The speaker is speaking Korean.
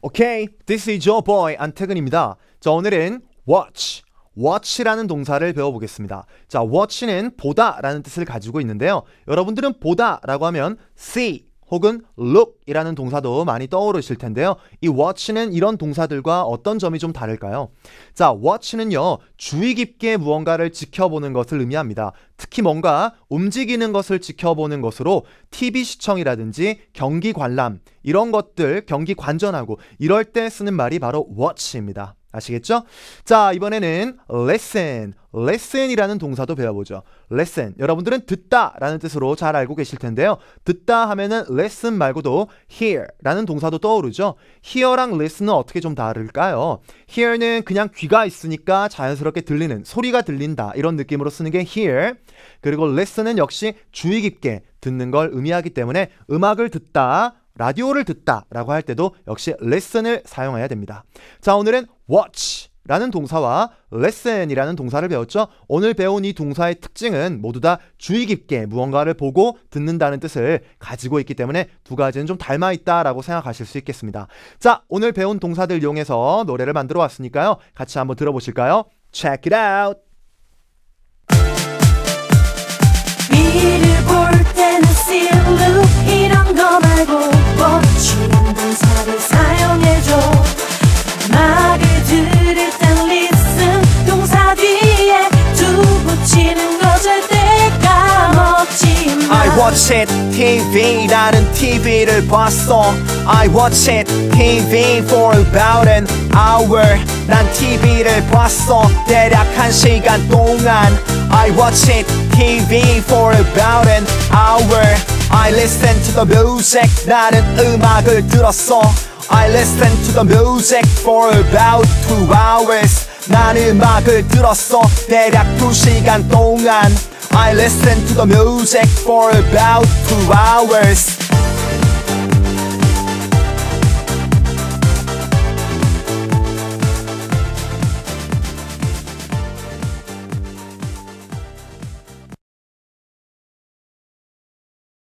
오케이, this is your boy 안태근입니다. 자, 오늘은 watch, watch라는 동사를 배워보겠습니다. 자, watch는 보다라는 뜻을 가지고 있는데요. 여러분들은 보다라고 하면 see 혹은 look이라는 동사도 많이 떠오르실 텐데요. 이 watch는 이런 동사들과 어떤 점이 좀 다를까요? 자, watch는요, 주의 깊게 무언가를 지켜보는 것을 의미합니다. 특히 뭔가 움직이는 것을 지켜보는 것으로 TV 시청이라든지 경기 관람, 이런 것들, 경기 관전하고 이럴 때 쓰는 말이 바로 watch입니다. 아시겠죠? 자, 이번에는 listen, lesson이라는 동사도 배워보죠. lesson. 여러분들은 듣다 라는 뜻으로 잘 알고 계실 텐데요. 듣다 하면은 listen 말고도 hear라는 동사도 떠오르죠. hear랑 listen은 어떻게 좀 다를까요? hear는 그냥 귀가 있으니까 자연스럽게 들리는, 소리가 들린다 이런 느낌으로 쓰는 게 hear. 그리고 listen은 역시 주의 깊게 듣는 걸 의미하기 때문에 음악을 듣다, 라디오를 듣다 라고 할 때도 역시 listen을 사용해야 됩니다. 자, 오늘은 watch 라는 동사와 lesson이라는 동사를 배웠죠. 오늘 배운 이 동사의 특징은 모두 다 주의 깊게 무언가를 보고 듣는다는 뜻을 가지고 있기 때문에 두 가지는 좀 닮아 있다라고 생각하실 수 있겠습니다. 자, 오늘 배운 동사들 이용해서 노래를 만들어 왔으니까요. 같이 한번 들어보실까요? Check it out. watch it TV라는 TV를 봤어 I watch it TV for about an hour 난 TV를 봤어 대략 한 시간 동안 I watch it TV for about an hour I listen to the music 나는 음악을 들었어 I listen to the music for about two hours 난 음악을 들었어 대략 두 시간 동안 I listen to the music for about two hours